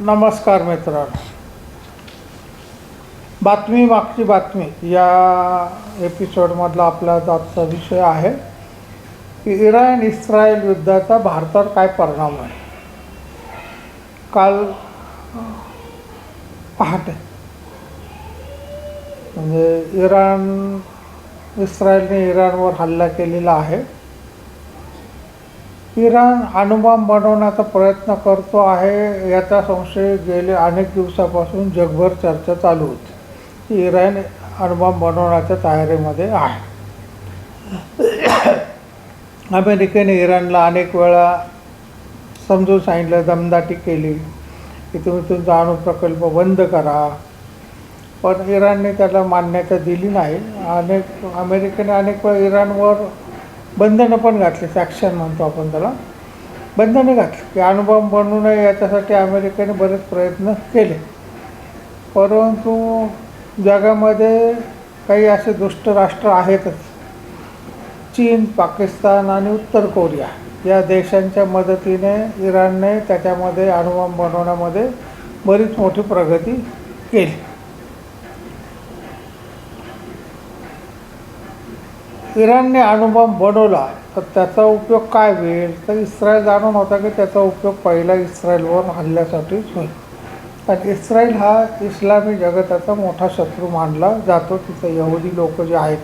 नमस्कार मित्रांनो. बातमी मागची बातमी. या एपिसोडमधला आपला आजचा विषय आहे की इराण इस्रायल युद्धाचा भारतावर काय परिणाम आहे? काल पहाटे. म्हणजे इराण इस्रायलने इराणवर हल्ला केलेला आहे. इराण अणुबॉम्ब बनवण्याचा प्रयत्न करतो आहे. याचा संशय गेले अनेक दिवसापासून जगभर चर्चा चालू होती. की इराण अणुबॉम्ब बनवण्याच्या तयारीमध्ये आहे. अमेरिकेने इराणला अनेक वेळा समजून सांगितलं दमदाटी केली. की तुम्ही तुमचा अणुप्रकल्प बंद करा. पण इराणने त्याला मान्यता दिली नाही. अनेक अमेरिकेने अनेक वेळा इराणवर बंधनं पण घातली सॅक्शन म्हणतो आपण त्याला. बंधनं घातली. की अणुबॉम्ब बनवू नये याच्यासाठी अमेरिकेने बरेच प्रयत्न केले. परंतु जगामध्ये काही असे दुष्ट राष्ट्र आहेतच. चीन पाकिस्तान आणि उत्तर कोरिया या देशांच्या मदतीने इराणने त्याच्यामध्ये अणुबॉम्ब बनवण्यामध्ये बरीच मोठी प्रगती केली. इराणने अणुबॉम्ब बनवला तर त्याचा उपयोग काय होईल? तर इस्रायल जाणून होता की त्याचा उपयोग पहिला इस्रायलवर हल्ल्यासाठीच होईल. कारण इस्रायल हा इस्लामी जगताचा मोठा शत्रू मानला जातो. तिथं यहुदी लोक जे आहेत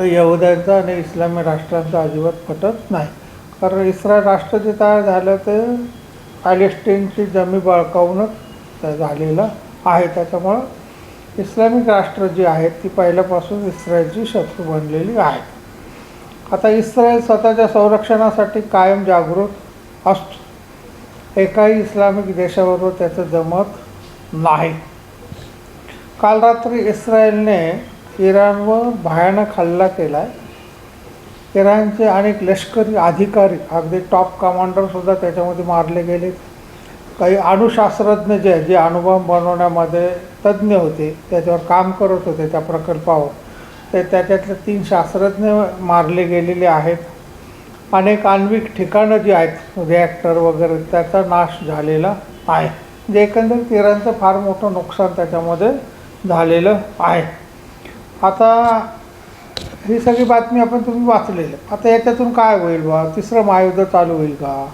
यहुद्यांचा आणि इस्लामी राष्ट्रांचा अजिबात पटत नाही. कारण इस्रायल राष्ट्र जे तयार झालं ते पॅलेस्टीनची जमी बळकावूनच झालेलं आहे. त्याच्यामुळं इस्लामिक राष्ट्र जी आहेत ती पहिल्यापासून इस्रायलची शत्रू बनलेली आहेत. आता इस्रायल स्वतःच्या संरक्षणासाठी कायम जागृत असतो. एकाही इस्लामिक देशाबरोबर त्याचं जमत नाही. काल रात्री इस्रायलने इराणवर भयानक हल्ला केला आहे इराणचे अनेक लष्करी अधिकारी अगदी टॉप कमांडरसुद्धा त्याच्यामध्ये मारले गेले काही अणुशास्त्रज्ञ जे आहेत, जे अणुबॉम्ब बनवण्यामध्ये तज्ज्ञ होते त्याच्यावर काम करत होते त्या प्रकल्पावर. ते त्याच्यातले तीन शास्त्रज्ञ मारले गेलेले आहेत. अनेक आण्विक ठिकाणं जी आहेत रिॲक्टर वगैरे त्याचा नाश झालेला आहे. म्हणजे एकंदरीत इराणचं फार मोठं नुकसान त्याच्यामध्ये झालेलं आहे. आता ही सगळी बातमी आपण तुम्ही वाचलेली. आता याच्यातून काय होईल बा तिसरं महायुद्ध चालू होईल का?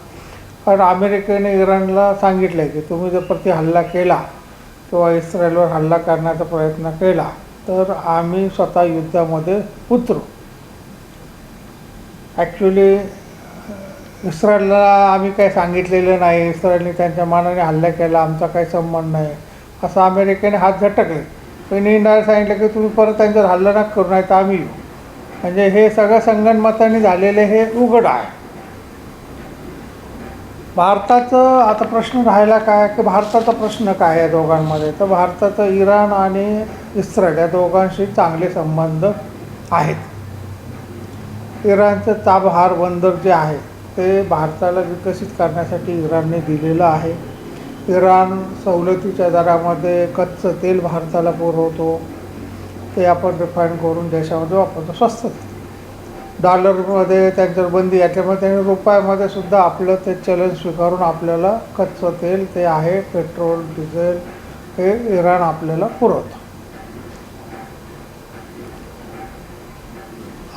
कारण अमेरिकेने इराणला सांगितलं आहे की तुम्ही जर प्रति हल्ला केला किंवा इस्रायलवर हल्ला करण्याचा प्रयत्न केला तर आम्ही स्वतः युद्धामध्ये उतरू. ॲक्च्युली इस्रायलला आम्ही काही सांगितलेलं नाही. इस्रायलने त्यांच्या मानाने हल्ला केला आमचा काही संबंध नाही. असं अमेरिकेने हात झटकले. पण इंडियाला सांगितलं की तुम्ही परत त्यांच्यावर हल्ला न करू नाही तर आम्ही येऊ. म्हणजे हे सगळं संगणमताने झालेले हे उघड आहे. भारताचं आता प्रश्न राहिला काय की भारताचा प्रश्न काय आहे या दोघांमध्ये? तर भारताचं इराण आणि इस्रायल या दोघांशी चांगले संबंध आहेत. इराणचं चाबहार बंदर जे आहे ते भारताला विकसित करण्यासाठी इराणने दिलेलं आहे. इराण सवलतीच्या दरामध्ये कच्चं तेल भारताला पुरवतो. ते आपण रिफाईन करून देशामध्ये वापरतो. स्वस्त डॉलरमध्ये त्यांच्यावर बंदी याच्यामुळे त्यांनी रुपयामध्ये सुद्धा आपलं ते चलन स्वीकारून आपल्याला कच्चं तेल ते आहे पेट्रोल डिझेल हे इराण आपल्याला पुरवतं.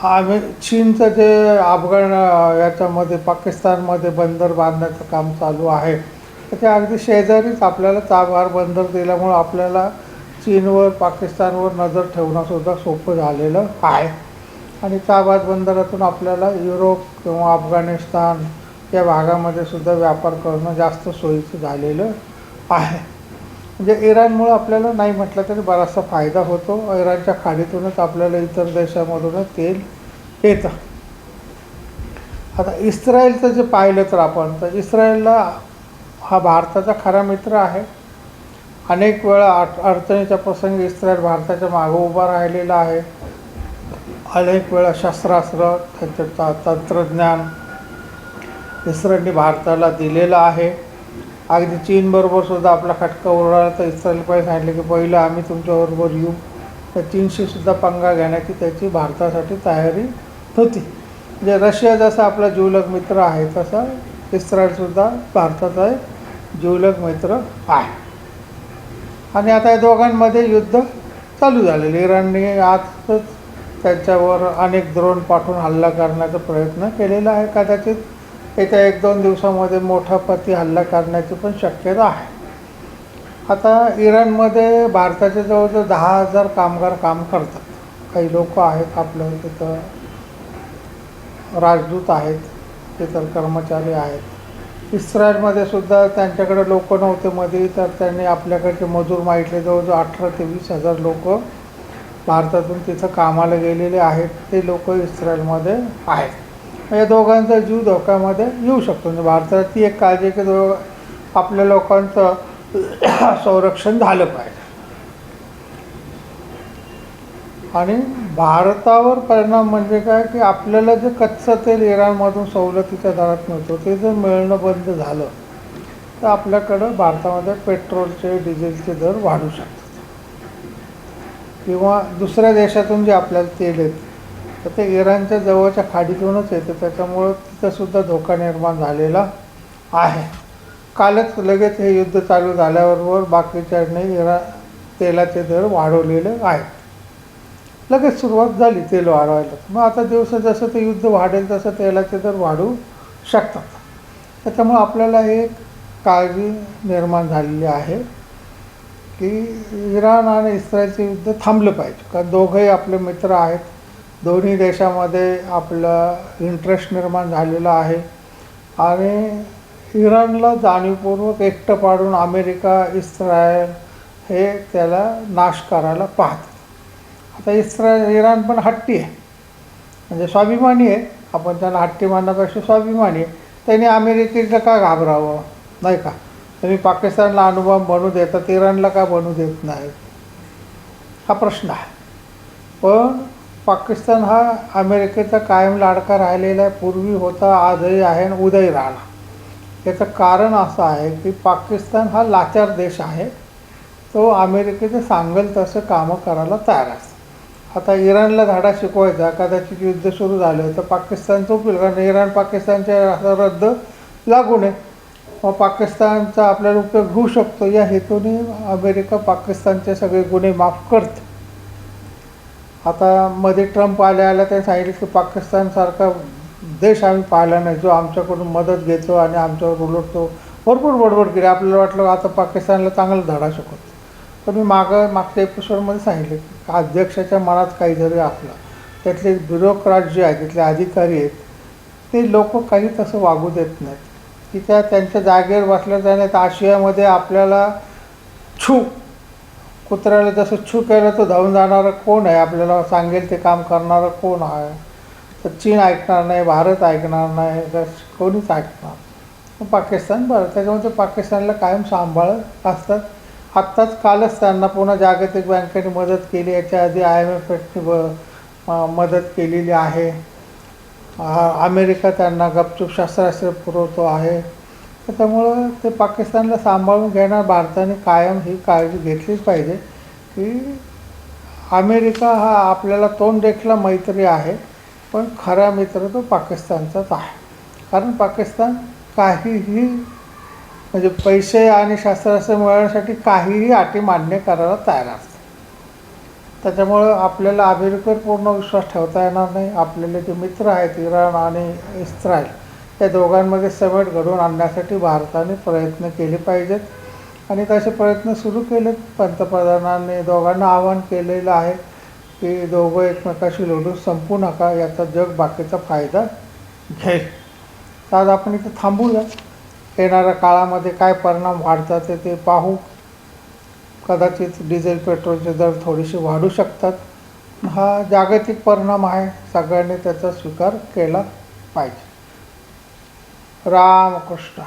आम्ही चीनचं जे अफगाण याच्यामध्ये पाकिस्तानमध्ये बंदर बांधण्याचं काम चालू आहे. तर ते अगदी शेजारीच आपल्याला चाबार बंदर दिल्यामुळं आपल्याला चीनवर पाकिस्तानवर नजर ठेवणंसुद्धा सोपं झालेलं आहे. आणि चाबाज बंदरातून आपल्याला युरोप किंवा अफगाणिस्तान या भागामध्ये सुद्धा व्यापार करणं जास्त सोयीचं झालेलं आहे. म्हणजे इराणमुळं आपल्याला नाही म्हटलं तरी बराचसा फायदा होतो. इराणच्या खाडीतूनच आपल्याला इतर देशामधूनच तेल येतं. आता इस्रायलचं जे पाहिलं तर आपण तर इस्रायलला हा भारताचा खरा मित्र आहे. अनेक वेळा अड अडचणीच्या प्रसंगी इस्रायल भारताच्या मागं उभा राहिलेला आहे. अनेक वेळा शस्त्रास्त्र त्यांच्या तंत्रज्ञान इस्रायलने भारताला दिलेलं आहे. अगदी चीनबरोबर सुद्धा आपला खटका उरला तर इस्रायल पहिले सांगितलं की पहिलं आम्ही तुमच्याबरोबर येऊ. तर चीनशी सुद्धा पंगा घेण्याची त्याची भारतासाठी तयारी होती. म्हणजे रशिया जसा आपला जिवलग मित्र आहे तसा इस्रायलसुद्धा भारताचा एक जिवलग मित्र आहे. आणि आता या दोघांमध्ये युद्ध चालू झालेलं इराणने आजच त्यांच्यावर अनेक द्रोण पाठवून हल्ला करण्याचा प्रयत्न केलेला आहे. कदाचित येत्या एक दोन दिवसामध्ये मोठा पती हल्ला करण्याची पण शक्यता आहे. आता इराणमध्ये भारताच्या जवळजवळ दहा हजार कामगार काम करतात. काही लोक आहेत आपल्या तिथं राजदूत आहेत इतर कर्मचारी आहेत. इस्रायलमध्ये सुद्धा त्यांच्याकडे लोक नव्हते मध्ये तर त्यांनी आपल्याकडचे मजूर मागितले. जवळजवळ अठरा ते वीस हजार लोक भारतातून तिथं कामाला गेलेले आहेत ते लोक इस्रायलमध्ये आहेत. या दोघांचा जीव धोक्यामध्ये येऊ शकतो. म्हणजे भारतात ती एक काळजी की दो आपल्या लोकांचं संरक्षण झालं पाहिजे. आणि भारतावर परिणाम म्हणजे काय की आपल्याला जे कच्चं तेल इराणमधून सवलतीच्या दरात मिळतो ते जर मिळणं बंद झालं तर आपल्याकडं भारतामध्ये पेट्रोलचे डिझेलचे दर वाढू शकतात. किंवा दुसऱ्या देशातून जे आपल्याला तेल येतं तर ते इराणच्या जवळच्या खाडीतूनच येतं. त्याच्यामुळं तिथंसुद्धा धोका निर्माण झालेला आहे. कालच लगेच हे युद्ध चालू झाल्याबरोबर बाकीच्यांनी इरा तेलाचे दर वाढवलेले आहेत. लगेच सुरुवात झाली तेल वाढवायला. मग आता दिवस जसं ते युद्ध वाढेल तसं तेलाचे दर वाढू शकतात. त्याच्यामुळं आपल्याला एक काळजी निर्माण झालेली आहे. की इराण आणि इस्रायलचे युद्ध थांबलं पाहिजे. कारण दोघंही आपले मित्र आहेत. दोन्ही देशामध्ये आपलं इंटरेस्ट निर्माण झालेला आहे. आणि इराणला जाणीवपूर्वक एकटं पाडून अमेरिका इस्रायल हे त्याला नाश करायला पाहतात. आता इस्रायल इराण पण हट्टी आहे. म्हणजे स्वाभिमानी आहे आपण त्यांना हट्टी मानण्यापेक्षा स्वाभिमानी आहे त्यांनी अमेरिकेचं का घाबरावं. नाही का? तुम्ही पाकिस्तानला अनुभव बनू देतात इराणला का बनू देत नाही? हा प्रश्न आहे. पण पाकिस्तान हा अमेरिकेचा कायम लाडका राहिलेला आहे. पूर्वी होता आजही आहे आणि उदय राहणार. याचं कारण असं आहे की पाकिस्तान हा लाचार देश आहे. तो अमेरिकेचं सांगेल तसं कामं करायला तयार असतं आता इराणला धडा शिकवायचा कदाचित युद्ध सुरू झालं तर पाकिस्तानचं उपयोग कारण इराण पाकिस्तानच्या रद्द लागू नये. पाकिस्तानचा आपल्याला उपयोग होऊ शकतो. या हेतूने अमेरिका पाकिस्तानचे सगळे गुन्हे माफ करते. आता मध्ये ट्रम्प आल्या आल्या त्यांनी सांगितलं की पाकिस्तानसारखा देश आम्ही पाहिला नाही. जो आमच्याकडून मदत घेतो आणि आमच्यावर उलटतो. भरपूर बडबड केली. आपल्याला वाटलं आता पाकिस्तानला चांगला धडा शकत. पण मी मागं मागच्या एपिसोडमध्ये सांगितलं की अध्यक्षाच्या मनात काहीतरी असलं त्यातले ब्युरोक्रॅट जे आहेत तिथले अधिकारी आहेत ते लोक काही तसं वागू देत नाहीत. की त्या त्यांच्या जागेवर बसल्या जाण्यात आशियामध्ये आपल्याला छू कुत्र्याला जसं छू केलं तर धावून जाणारं कोण आहे? आपल्याला सांगेल ते काम करणारं कोण आहे? तर चीन ऐकणार नाही भारत ऐकणार नाही तर कोणीच ऐकणार पाकिस्तान बरं त्याच्यामुळे ते पाकिस्तानला कायम सांभाळत असतात. आत्ताच कालच त्यांना पुन्हा जागतिक बँकेने मदत केली. याच्या आधी आय एम एफ एफने ब मदत केलेली आहे. अमेरिका त्यांना गपचूप शस्त्रास्त्र पुरवतो आहे. त्याच्यामुळं ते पाकिस्तानला सांभाळून घेणार भारताने कायम ही काळजी घेतलीच पाहिजे की अमेरिका हा आपल्याला तोंड देखला मैत्री आहे पण खरा मित्र तो पाकिस्तानचाच आहे. कारण पाकिस्तान काहीही म्हणजे पैसे आणि शस्त्रास्त्र मिळवण्यासाठी काहीही अटी मान्य करायला तयार असतात त्याच्यामुळं आपल्याला अमेरिकेवर पूर्ण विश्वास ठेवता येणार नाही. आपलेले जे मित्र आहेत इराण आणि इस्रायल या दोघांमध्ये समेट घडवून आणण्यासाठी भारताने प्रयत्न केले पाहिजेत. आणि तसे प्रयत्न सुरू केलेत. पंतप्रधानांनी दोघांना आवाहन केलेलं आहे की दोघं एकमेकाशी लढून संपू नका याचा जग बाकीचा फायदा घेईल. तर आज आपण इथं थांबूया. येणाऱ्या काळामध्ये काय परिणाम वाढतात ते ते पाहू. कदाचित डिझेल पेट्रोलचे दर थोडेसे वाढू शकतात. हा जागतिक परिणाम आहे. सगळ्यांनी त्याचा स्वीकार केला पाहिजे. रामकृष्ण.